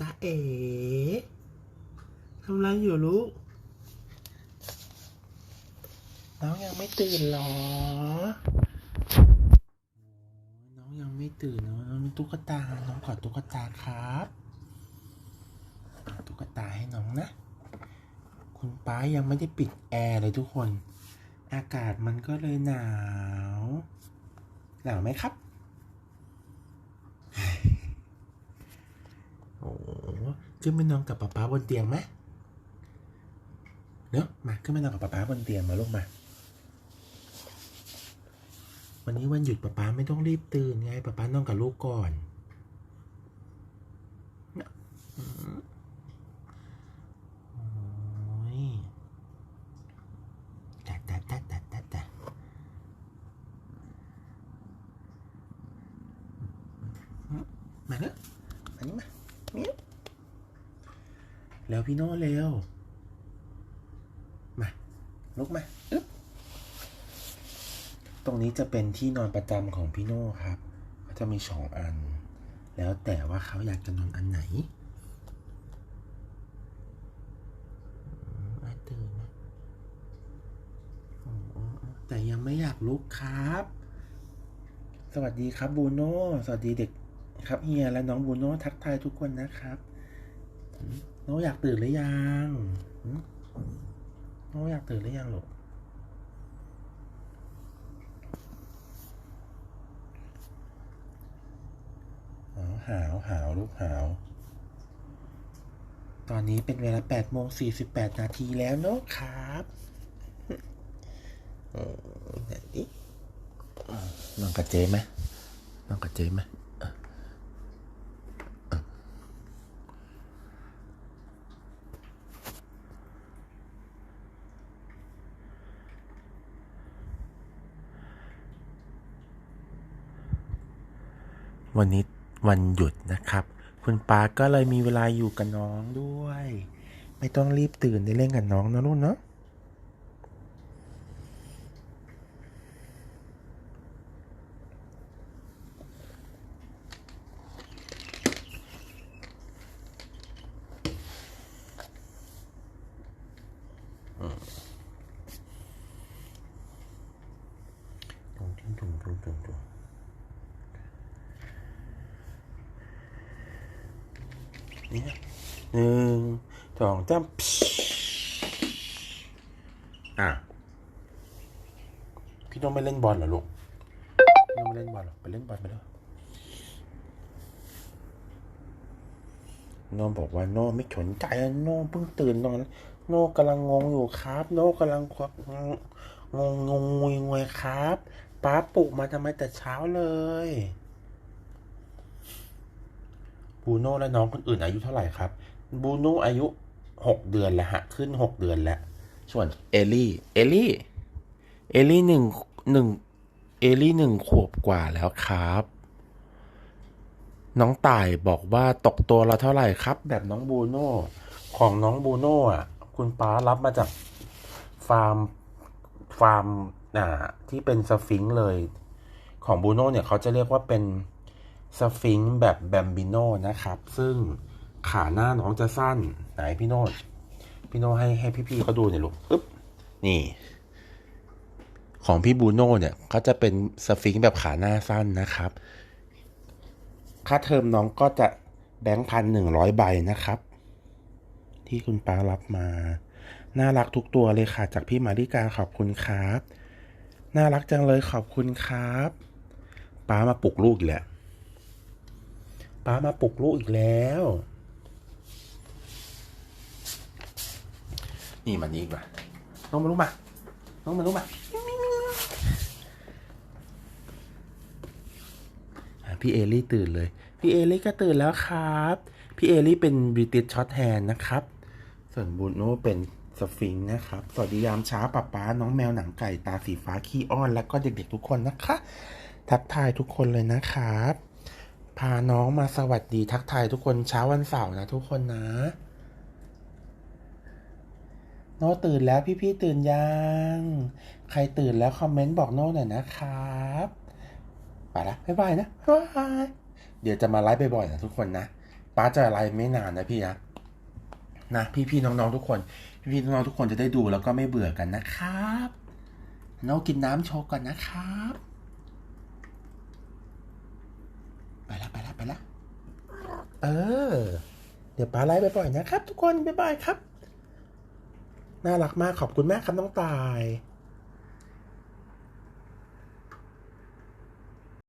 จ้าเอ๋ทำอะไรอยู่ลูก น้องยังไม่ตื่นหรอ น้องยังไม่ตื่นเนอะน้องมีตุ๊กตา น้องขอตุ๊กตาครับ ตุ๊กตาให้น้องนะ คุณป้ายังไม่ได้ปิดแอร์เลยทุกคน อากาศมันก็เลยหนาว หนาวไหมครับ โอ้ ขึ้นไปนอนกับป๊าป๊าบนเตียงไหมเนอะมาขึ้นไปนอนกับป๊าป๊าบนเตียงมาลูกมา วันนี้วันหยุดป๊าป๊าไม่ต้องรีบตื่นไงป๊าป๊านอนกับลูกก่อนเนอืมโอ้ยต่แต่แต่แต่แต่แต่มาเนอะอันนี้มา แล้วพี่โน่เร็ว มา ลุกมาอึ๊บตรงนี้จะเป็นที่นอนประจำของพี่โน่ครับ ก็จะมีสองอัน แล้วแต่ว่าเขาอยากจะนอนอันไหนอืมอะตื่นนะแต่ยังไม่อยากลุกครับ สวัสดีครับบูโน่ สวัสดีเด็กครับเฮียและน้องบูโน่ทักทายทุกคนนะครับ อืมโน่อยากตื่นหรือยังอืมโน่อยากตื่นหรือยังลูกอ๋อหาวหาวลูกหาว ตอนนี้เป็นเวลา8โมง48นาทีแล้วเนอะครับเออไหนดินอนกับเจไหมนอนกับเจไหม วันนี้วันหยุดนะครับ คุณปาก็เลยมีเวลาอยู่กับน้องด้วย ไม่ต้องรีบตื่นได้เล่นกับน้องนะลูกเนาะ ตุ้งติ้งตุ้งตุ้งตุ้งตุ้ง นี่นะหนึ่งสองสามอะพี่ต้องไปเล่นบอลเหรอลูกพี่ต้องไปเล่นบอลเหรอไปเล่นบอลไปแล้วน้องบอกว่าน้องไม่สนใจอะโน้เพิ่งตื่นนอนโน่กำลังงงอยู่ครับโน่กำลังงงงงงงวยงวยครับป้าปลุกมาทำไมแต่เช้าเลย บูโน่และน้องคนอื่นอายุเท่าไหร่ครับบูโน่อายุหกเดือนแล้วฮะขึ้นหกเดือนแล้ว ส่วนเอลลี่เอลลี่เอลลี่หนึ่งหนึ่งเอลลี่หนึ่งขวบกว่าแล้วครับ น้องต่ายบอกว่าตกตัวละเท่าไหร่ครับ แบบน้องบูโน่ของน้องบูโน่อะ คุณป้ารับมาจากฟาร์มฟาร์มอ่าที่เป็นสฟิงค์เลย ของบูโน่เนี่ยเขาจะเรียกว่าเป็น สฟิงค์แบบแบมบิโนนะครับ ซึ่งขาหน้าน้องจะสั้น ไหนพี่โน่พี่โน่ให้ให้พี่ๆเขาดูหน่อยลูกปึ๊บนี่ ของพี่บูโน่เนี่ยเขาจะเป็นสฟิงค์แบบขาหน้าสั้นนะครับ ค่าเทอมน้องก็จะแบงค์พันหนึ่งร้อยใบนะครับ ที่คุณป้ารับมา น่ารักทุกตัวเลยค่ะ จากพี่มาริกาขอบคุณครับ น่ารักจังเลยขอบคุณครับ ป้ามาปลุกลูกอีกแล้ว ป้ามาปลุกลูกอีกแล้ว นี่มานี่อีกว่าน้องมาลูกมา น้องมาลูกมาอะพี่เอลี่ตื่นเลย พี่เอลี่ก็ตื่นแล้วครับ พี่เอลี่เป็นบริติชช็อตแฮนนะครับ ส่วนบูโน่เป็นสฟิงค์นะครับ สวัสดียามเช้าป้าป๊าน้องแมวหนังไก่ตาสีฟ้าขี้อ้อน แล้วก็เด็กๆทุกคนนะคะ ทักทายทุกคนเลยนะครับ พาน้องมาสวัสดีทักทายทุกคนเช้าวันเสาร์นะทุกคนนะ โน่ตื่นแล้วพี่ๆตื่นยัง ใครตื่นแล้วคอมเมนต์บอกโน่หน่อยนะครับไปละบ๊ายบายนะบ๊ายบายเดี๋ยวจะมาไลฟ์บ่อยๆนะทุกคนนะป้าจะอะไรไม่นานนะพี่นะนะพี่ๆน้องๆทุกคน พี่ๆน้องๆทุกคนจะได้ดูแล้วก็ไม่เบื่อกันนะครับโนกินน้ำโชว์ก่อนนะครับ ไปละไปละไปละเออ เดี๋ยวป้าไลฟ์บ่อยนะครับ ทุกคนบ๊ายบายครับ น่ารักมากขอบคุณมากครับน้องตาย